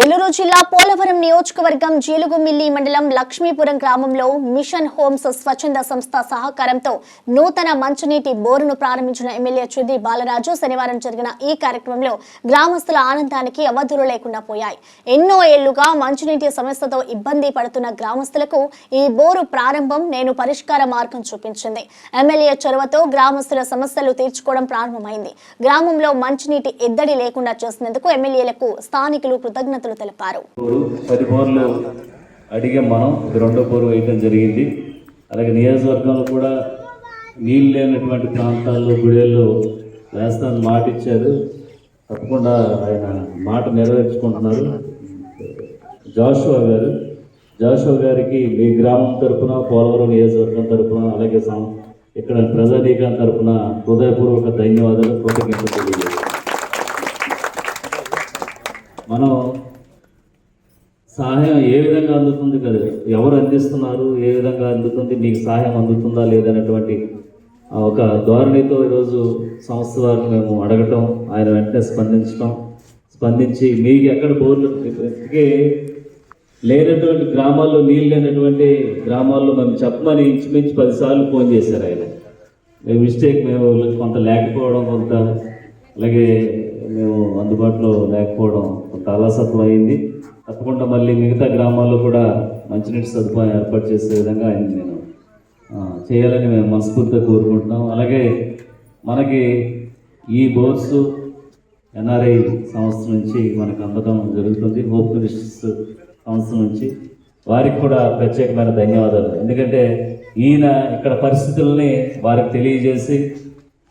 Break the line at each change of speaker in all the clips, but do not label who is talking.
ఏలూరు జిల్లా పోలవరం నియోజకవర్గం జీలుగుమిల్లి మండలం లక్ష్మీపురం గ్రామంలో మిషన్ హోమ్స్ స్వచ్ఛంద సంస్థ సహకారంతో నూతన మంచినీటి బోరును ప్రారంభించిన ఎమ్మెల్యే చుది బాలరాజు శనివారం జరిగిన ఈ కార్యక్రమంలో గ్రామస్తుల ఆనందానికి అవధులు లేకుండా పోయాయి. ఎన్నో ఏళ్ళుగా మంచినీటి సమస్యతో ఇబ్బంది పడుతున్న గ్రామస్తులకు ఈ బోరు ప్రారంభం నేను పరిష్కార మార్గం చూపించింది. ఎమ్మెల్యే చొరవతో గ్రామస్తుల సమస్యలు తీర్చుకోవడం ప్రారంభమైంది. గ్రామంలో మంచినీటి ఎద్దడి లేకుండా చేసినందుకు ఎమ్మెల్యేలకు స్థానికులు కృతజ్ఞత కృతజ్ఞతలు తెలిపారు.
పది బోర్లు అడిగే మనం రెండో బోరు వేయటం జరిగింది. అలాగే నియోజకవర్గంలో కూడా నీళ్ళు లేనటువంటి ప్రాంతాల్లో గుడేళ్ళు వేస్తానని మాట ఇచ్చారు. తప్పకుండా ఆయన మాట నెరవేర్చుకుంటున్నారు. జాషువా గారు జాషువా గారికి మీ గ్రామం తరపున పోలవరం నియోజకవర్గం తరపున అలాగే సం- ఇక్కడ ప్రజానీకం తరపున హృదయపూర్వక ధన్యవాదాలు కృతజ్ఞతలు తెలియజేస్తాను మనం సహాయం ఏ విధంగా అందుతుంది కదా? ఎవరు అందిస్తున్నారు? ఏ విధంగా అందుతుంది? మీకు సహాయం అందుతుందా లేదనేటువంటి ఆ, ఒక ధోరణితో ఈరోజు సంస్థ వారిని మేము అడగటం ఆయన వెంటనే స్పందించడం స్పందించి మీకు ఎక్కడ బోర్లు ఇప్పటికే లేనటువంటి గ్రామాల్లో నీళ్ళు లేనటువంటి గ్రామాల్లో మేము చెప్పమని ఇంచుమించు పదిసార్లు ఫోన్ చేశారు ఆయన. మేము మిస్టేక్ మేము కొంత లేకపోవడం కొంత అలాగే మేము అందుబాటులో లేకపోవడం కొంత అలసత్వం అయింది. తప్పకుండా మళ్ళీ మిగతా గ్రామాల్లో కూడా మంచినీటి సదుపాయం ఏర్పాటు చేసే విధంగా ఆయన నేను. చేయాలని మేము మనస్ఫూర్తిగా కోరుకుంటున్నాం. అలాగే మనకి ఈ బోర్డ్స్ ఎన్ఆర్ఐ సంస్థ నుంచి మనకు అందడం జరుగుతుంది. హోప్ మినిస్టర్స్ సంస్థ నుంచి. వారికి కూడా ప్రత్యేకమైన ధన్యవాదాలు. ఎందుకంటే ఈయన ఇక్కడ పరిస్థితుల్ని వారికి తెలియజేసి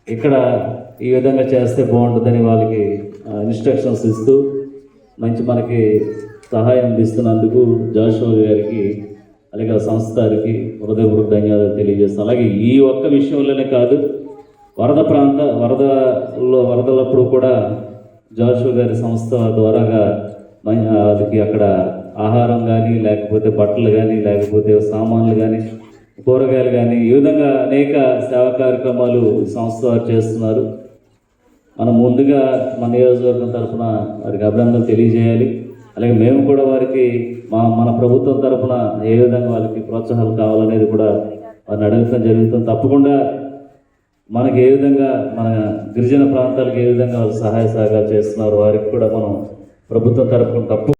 ఇక్కడ ఈ విధంగా చేస్తే బాగుంటుందని వాళ్ళకి ఇన్స్ట్రక్షన్స్ ఇస్తూ మంచి మనకి సహాయం అందిస్తున్నందుకు జాషువా గారికి అలాగే ఆ సంస్థ వారికి హృదయపూర్వక ధన్యవాదాలు తెలియజేస్తాం అలాగే ఈ ఒక్క విషయంలోనే కాదు వరద ప్రాంత వరదలో వరదలప్పుడు కూడా జాషువా గారి సంస్థ ద్వారాగా మన- వాళ్ళకి అక్కడ ఆహారం కానీ లేకపోతే బట్టలు కానీ లేకపోతే సామాన్లు కానీ కూరగాయలు కానీ ఈ విధంగా అనేక సేవా కార్యక్రమాలు సంస్థ వారు చేస్తున్నారు. మనం ముందుగా మన నియోజకవర్గం తరఫున వారికి అభినందనలు తెలియజేయాలి. అలాగే మేము కూడా వారికి మా మన ప్రభుత్వం తరఫున ఏ విధంగా వాళ్ళకి ప్రోత్సాహాలు కావాలనేది కూడా వారిని అడగటం జరుగుతుంది. తప్పకుండా మనకి ఏ విధంగా మన గిరిజన ప్రాంతాలకు ఏ విధంగా వాళ్ళు సహాయ సహకారం చేస్తున్నారు వారికి కూడా మనం ప్రభుత్వం తరఫున తప్పు